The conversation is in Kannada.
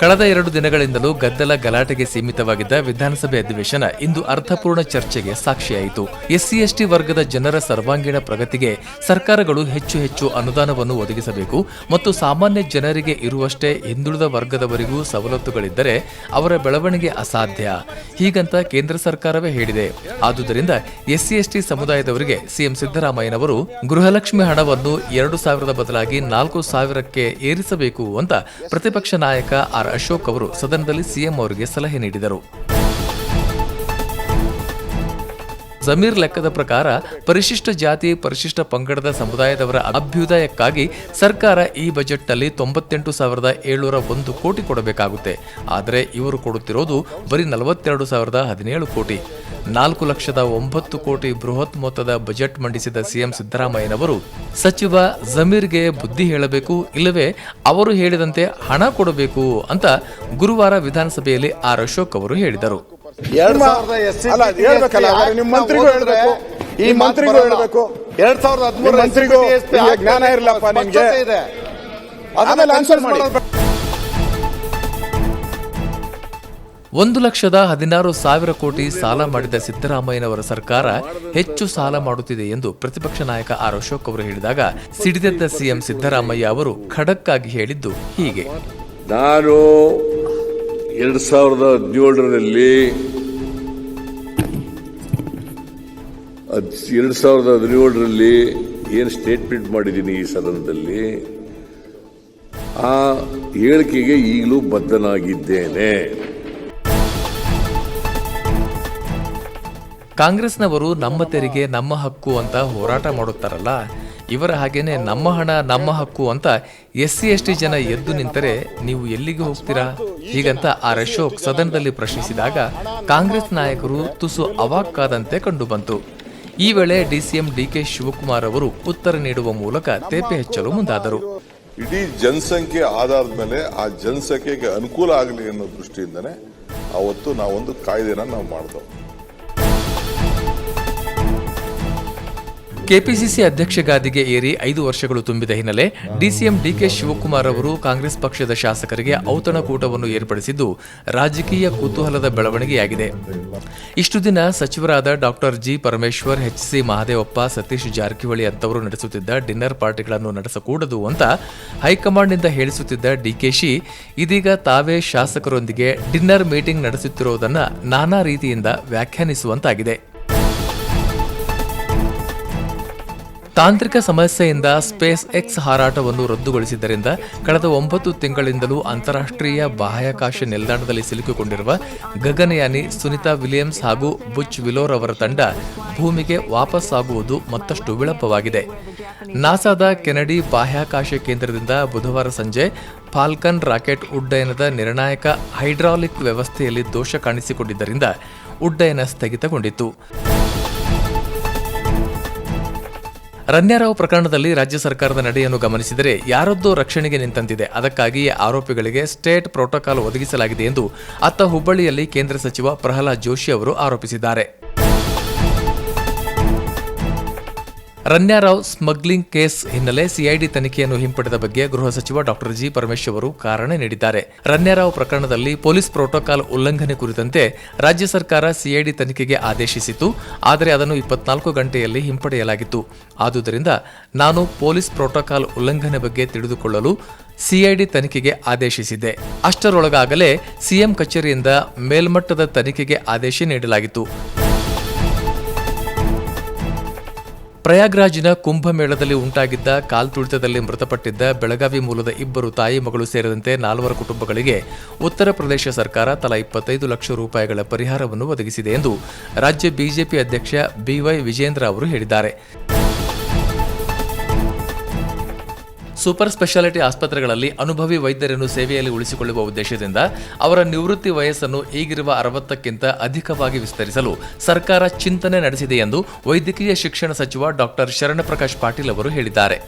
ಕಳೆದ ಎರಡು ದಿನಗಳಿಂದಲೂ ಗದ್ದಲ ಗಲಾಟೆಗೆ ಸೀಮಿತವಾಗಿದ್ದ ವಿಧಾನಸಭೆ ಅಧಿವೇಶನ ಇಂದು ಅರ್ಥಪೂರ್ಣ ಚರ್ಚೆಗೆ ಸಾಕ್ಷಿಯಾಯಿತು. ಎಸ್ಸಿ ಎಸ್ಟಿ ವರ್ಗದ ಜನರ ಸರ್ವಾಂಗೀಣ ಪ್ರಗತಿಗೆ ಸರ್ಕಾರಗಳು ಹೆಚ್ಚು ಹೆಚ್ಚು ಅನುದಾನವನ್ನು ಒದಗಿಸಬೇಕು ಮತ್ತು ಸಾಮಾನ್ಯ ಜನರಿಗೆ ಇರುವಷ್ಟೇ ಹಿಂದುಳಿದ ವರ್ಗದವರಿಗೂ ಸವಲತ್ತುಗಳಿದ್ದರೆ ಅವರ ಬೆಳವಣಿಗೆ ಅಸಾಧ್ಯ. ಹೀಗಂತ ಕೇಂದ್ರ ಸರ್ಕಾರವೇ ಹೇಳಿದೆ. ಆದುದರಿಂದ ಎಸ್ಸಿ ಎಸ್ಟಿ ಸಮುದಾಯದವರಿಗೆ ಸಿಎಂ ಸಿದ್ದರಾಮಯ್ಯನವರು ಗೃಹಲಕ್ಷ್ಮಿ ಹಣವನ್ನು ಎರಡು ಸಾವಿರದ ಬದಲಾಗಿ ನಾಲ್ಕು ಸಾವಿರಕ್ಕೆ ಏರಿಸಬೇಕು ಅಂತ ಪ್ರತಿಪಕ್ಷ ನಾಯಕ ಆರ್ ಅಶೋಕ್ ಅವರು ಸದನದಲ್ಲಿ ಸಿಎಂ ಅವರಿಗೆ ಸಲಹೆ ನೀಡಿದರು. ಜಮೀರ್ ಲೆಕ್ಕದ ಪ್ರಕಾರ ಪರಿಶಿಷ್ಟ ಜಾತಿ, ಪರಿಶಿಷ್ಟ ಪಂಗಡದ ಸಮುದಾಯದವರ ಅಭ್ಯುದಯಕ್ಕಾಗಿ ಸರ್ಕಾರ ಈ ಬಜೆಟ್ನಲ್ಲಿ ತೊಂಬತ್ತೆಂಟು ಸಾವಿರದ ಏಳ್ನೂರ ಒಂದು ಕೋಟಿ ಕೊಡಬೇಕಾಗುತ್ತೆ. ಆದರೆ ಇವರು ಕೊಡುತ್ತಿರೋದು ಬರೀ ನಲವತ್ತೆರಡು ಸಾವಿರದ ಹದಿನೇಳು ಕೋಟಿ. ನಾಲ್ಕು ಲಕ್ಷದ ಒಂಬತ್ತು ಕೋಟಿ ಬೃಹತ್ ಮೊತ್ತದ ಬಜೆಟ್ ಮಂಡಿಸಿದ ಸಿಎಂ ಸಿದ್ದರಾಮಯ್ಯನವರು ಸಚಿವ ಜಮೀರ್ಗೆ ಬುದ್ಧಿ ಹೇಳಬೇಕು, ಇಲ್ಲವೇ ಅವರು ಹೇಳಿದಂತೆ ಹಣ ಕೊಡಬೇಕು ಅಂತ ಗುರುವಾರ ವಿಧಾನಸಭೆಯಲ್ಲಿ ಆರ್ ಅಶೋಕ್ ಅವರು ಹೇಳಿದರು. ಎರಡ್ ಸಾವಿರದ ಅಲ್ಲ, ಅದು ಹೇಳ್ಬೇಕಲ್ಲ, ನಿಮ್ಮ ಮಂತ್ರಿಗೂ ಹೇಳ್ಬೇಕು. ಈ ಮಂತ್ರಿಗೂ. ಹೇಳ್ಬೇಕು. ಎರಡ್ ಸಾವಿರದ ಹದಿಮೂರು ಮಂತ್ರಿಗೂ ಜ್ಞಾನ ಇರಲಪ್ಪ ನಿಮ್ಗೆ. ಇದೆ ಆಮೇಲೆ ಆನ್ಸರ್ ಮಾಡಿ ಒಂದು ಲಕ್ಷದ ಹದಿನಾರು ಸಾವಿರ ಕೋಟಿ ಸಾಲ ಮಾಡಿದ ಸಿದ್ದರಾಮಯ್ಯನವರ ಸರ್ಕಾರ ಹೆಚ್ಚು ಸಾಲ ಮಾಡುತ್ತಿದೆ ಎಂದು ಪ್ರತಿಪಕ್ಷ ನಾಯಕ ಆರ್ ಅಶೋಕ್ ಅವರು ಹೇಳಿದಾಗ ಸಿಡಿದೆದ್ದ ಸಿಎಂ ಸಿದ್ದರಾಮಯ್ಯ ಅವರು ಖಡಕ್ ಆಗಿ ಹೇಳಿದ್ದು ಹೀಗೆ ನಾನು ಎರಡು ಸಾವಿರದ ಹದಿನೇಳರಲ್ಲಿ ಎರಡು ಸಾವಿರದ ಹದಿನೇಳರಲ್ಲಿ ಏನು ಸ್ಟೇಟ್ಮೆಂಟ್ ಮಾಡಿದ್ದೀನಿ ಈ ಸದನದಲ್ಲಿ? ಆ ಹೇಳಿಕೆಗೆ ಈಗಲೂ ಬದ್ಧನಾಗಿದ್ದೇನೆ. ಕಾಂಗ್ರೆಸ್ನವರು ನಮ್ಮ ತೆರಿಗೆ, ನಮ್ಮ ಹಕ್ಕು ಅಂತ ಹೋರಾಟ ಮಾಡುತ್ತಾರಲ್ಲ? ಇವರ ಹಾಗೇನೆ ನಮ್ಮ ಹಣ, ನಮ್ಮ ಹಕ್ಕು ಅಂತ ಎಸ್ ಸಿ ಎಸ್ ಟಿ ಜನ ಎದ್ದು ನಿಂತರೆ ನೀವು ಎಲ್ಲಿಗೆ ಹೋಗ್ತೀರಾ? ಹೀಗಂತ ಆರ್. ಅಶೋಕ್ ಸದನದಲ್ಲಿ ಪ್ರಶ್ನಿಸಿದಾಗ ಕಾಂಗ್ರೆಸ್ ನಾಯಕರು ತುಸು ಅವಾಕ್ಕಾದಂತೆ ಕಂಡುಬಂತು. ಈ ವೇಳೆ ಡಿಸಿಎಂ ಡಿಕೆ ಶಿವಕುಮಾರ್ ಅವರು ಉತ್ತರ ನೀಡುವ ಮೂಲಕ ತೇಪೆ ಹೆಚ್ಚಲು ಮುಂದಾದರು. ಇಡೀ ಜನಸಂಖ್ಯೆ ಆಧಾರದ ಮೇಲೆ ಆ ಜನಸಂಖ್ಯೆಗೆ ಅನುಕೂಲ ಆಗಲಿ ಅನ್ನೋ ದೃಷ್ಟಿಯಿಂದನೇ ಅವತ್ತು ನಾವೊಂದು ಕಾಯ್ದೆನ ನಾವು ಮಾಡಿದೆವು ಕೆಪಿಸಿಸಿ ಅಧ್ಯಕ್ಷ ಗಾದಿಗೆ ಏರಿ ಐದು ವರ್ಷಗಳು ತುಂಬಿದ ಹಿನ್ನೆಲೆ ಡಿಸಿಎಂ ಡಿಕೆ ಶಿವಕುಮಾರ್ ಅವರು ಕಾಂಗ್ರೆಸ್ ಪಕ್ಷದ ಶಾಸಕರಿಗೆ ಔತಣಕೂಟವನ್ನು ಏರ್ಪಡಿಸಿದ್ದು ರಾಜಕೀಯ ಕುತೂಹಲದ ಬೆಳವಣಿಗೆಯಾಗಿದೆ. ಇಷ್ಟು ದಿನ ಸಚಿವರಾದ doctor G Parameshwar, H C Mahadevappa, Satish Jarkiholi ಅಂತವರು ನಡೆಸುತ್ತಿದ್ದ ಡಿನ್ನರ್ ಪಾರ್ಟಿಗಳನ್ನು ನಡೆಸಕೂಡದು ಅಂತ ಹೈಕಮಾಂಡ್ನಿಂದ ಹೇಳಿಸುತ್ತಿದ್ದ ಡಿಕೆಶಿ, ಇದೀಗ ತಾವೇ ಶಾಸಕರೊಂದಿಗೆ ಡಿನ್ನರ್ ಮೀಟಿಂಗ್ ನಡೆಸುತ್ತಿರುವುದನ್ನು ನಾನಾ ರೀತಿಯಿಂದ ವ್ಯಾಖ್ಯಾನಿಸುವಂತಾಗಿದೆ. ತಾಂತ್ರಿಕ ಸಮಸ್ಯೆಯಿಂದ ಸ್ಪೇಸ್ ಎಕ್ಸ್ ಹಾರಾಟವನ್ನು ರದ್ದುಗೊಳಿಸಿದ್ದರಿಂದ ಕಳೆದ ಒಂಬತ್ತು ತಿಂಗಳಿಂದಲೂ ಅಂತಾರಾಷ್ಟ್ರೀಯ ಬಾಹ್ಯಾಕಾಶ ನಿಲ್ದಾಣದಲ್ಲಿ ಸಿಲುಕಿಕೊಂಡಿರುವ ಗಗನಯಾನಿ ಸುನಿತಾ ವಿಲಿಯಮ್ಸ್ ಹಾಗೂ ಬುಚ್ ವಿಲೋರ್ ಅವರ ತಂಡ ಭೂಮಿಗೆ ವಾಪಸ್ಸಾಗುವುದು ಮತ್ತಷ್ಟು ವಿಳಂಬವಾಗಿದೆ. ನಾಸಾದ ಕೆನಡಿ ಬಾಹ್ಯಾಕಾಶ ಕೇಂದ್ರದಿಂದ ಬುಧವಾರ ಸಂಜೆ ಫಾಲ್ಕನ್ ರಾಕೆಟ್ ಉಡ್ಡಯನದ ನಿರ್ಣಾಯಕ ಹೈಡ್ರಾಲಿಕ್ ವ್ಯವಸ್ಥೆಯಲ್ಲಿ ದೋಷ ಕಾಣಿಸಿಕೊಂಡಿದ್ದರಿಂದ ಉಡ್ಡಯನ ಸ್ಥಗಿತಗೊಂಡಿತ್ತು. ರನ್ಯಾರಾವ್ ಪ್ರಕರಣದಲ್ಲಿ ರಾಜ್ಯ ಸರ್ಕಾರದ ನಡೆಯನ್ನು ಗಮನಿಸಿದರೆ ಯಾರದ್ದೋ ರಕ್ಷಣೆಗೆ ನಿಂತಂತಿದೆ. ಅದಕ್ಕಾಗಿಯೇ ಆರೋಪಿಗಳಿಗೆ ಸ್ಟೇಟ್ ಪ್ರೋಟೋಕಾಲ್ ಒದಗಿಸಲಾಗಿದೆ ಎಂದು ಅತ್ತ ಹುಬ್ಬಳ್ಳಿಯಲ್ಲಿ ಕೇಂದ್ರ ಸಚಿವ ಪ್ರಹ್ಲಾದ್ ಜೋಶಿ ಅವರು ಆರೋಪಿಸಿದ್ದಾರೆ. ರನ್ಯಾರಾವ್ ಸ್ಮಗ್ಲಿಂಗ್ ಕೇಸ್ ಹಿನ್ನೆಲೆ ಸಿಐಡಿ ತನಿಖೆಯನ್ನು ಹಿಂಪಡೆದ ಬಗ್ಗೆ ಗೃಹ ಸಚಿವ ಡಾಕ್ಟರ್ ಜಿ ಪರಮೇಶ್ವರ್ ಅವರು ಕಾರಣ ನೀಡಿದ್ದಾರೆ. ರನ್ಯಾರಾವ್ ಪ್ರಕರಣದಲ್ಲಿ ಪೊಲೀಸ್ ಪ್ರೋಟೋಕಾಲ್ ಉಲ್ಲಂಘನೆ ಕುರಿತಂತೆ ರಾಜ್ಯ ಸರ್ಕಾರ ಸಿಐಡಿ ತನಿಖೆಗೆ ಆದೇಶಿಸಿತ್ತು, ಆದರೆ ಅದನ್ನು ಇಪ್ಪತ್ನಾಲ್ಕು ಗಂಟೆಯಲ್ಲಿ ಹಿಂಪಡೆಯಲಾಗಿತ್ತು. ಆದುದರಿಂದ ನಾನು ಪೊಲೀಸ್ ಪ್ರೋಟೋಕಾಲ್ ಉಲ್ಲಂಘನೆ ಬಗ್ಗೆ ತಿಳಿದುಕೊಳ್ಳಲು ಸಿಐಡಿ ತನಿಖೆಗೆ ಆದೇಶಿಸಿದೆ ಅಷ್ಟರೊಳಗಾಗಲೇ ಸಿಎಂ ಕಚೇರಿಯಿಂದ ಮೇಲ್ಮಟ್ಟದ ತನಿಖೆಗೆ ಆದೇಶ ನೀಡಲಾಗಿತ್ತು. ಪ್ರಯಾಗ್ರಾಜಿನ ಕುಂಭಮೇಳದಲ್ಲಿ ಉಂಟಾಗಿದ್ದ ಕಾಲ್ತುಳಿತದಲ್ಲಿ ಮೃತಪಟ್ಟಿದ್ದ ಬೆಳಗಾವಿ ಮೂಲದ ಇಬ್ಬರು ತಾಯಿ ಮಗಳು ಸೇರಿದಂತೆ ನಾಲ್ವರ ಕುಟುಂಬಗಳಿಗೆ ಉತ್ತರ ಪ್ರದೇಶ ಸರ್ಕಾರ ತಲಾ ಇಪ್ಪತ್ತೈದು ಲಕ್ಷ ರೂಪಾಯಿಗಳ ಪರಿಹಾರವನ್ನು ಒದಗಿಸಿದೆ ಎಂದು ರಾಜ್ಯ ಬಿಜೆಪಿ ಅಧ್ಯಕ್ಷ ಬಿವೈ ವಿಜೇಂದ್ರ ಅವರು ಹೇಳಿದ್ದಾರೆ. ಸೂಪರ್ ಸ್ಪೆಷಾಲಿಟಿ ಆಸ್ಪತ್ರೆಗಳಲ್ಲಿ ಅನುಭವಿ ವೈದ್ಯರನ್ನು ಸೇವೆಯಲ್ಲಿ ಉಳಿಸಿಕೊಳ್ಳುವ ಉದ್ದೇಶದಿಂದ ಅವರ ನಿವೃತ್ತಿ ವಯಸ್ಸನ್ನು ಈಗಿರುವ ಅರವತ್ತಕ್ಕಿಂತ ಅಧಿಕವಾಗಿ ವಿಸ್ತರಿಸಲು ಸರ್ಕಾರ ಚಿಂತನೆ ನಡೆಸಿದೆ ಎಂದು ವೈದ್ಯಕೀಯ ಶಿಕ್ಷಣ ಸಚಿವ ಡಾಕ್ಟರ್ ಶರಣಪ್ರಕಾಶ್ ಪಾಟೀಲ್ ಅವರು ಹೇಳಿದ್ದಾರೆ.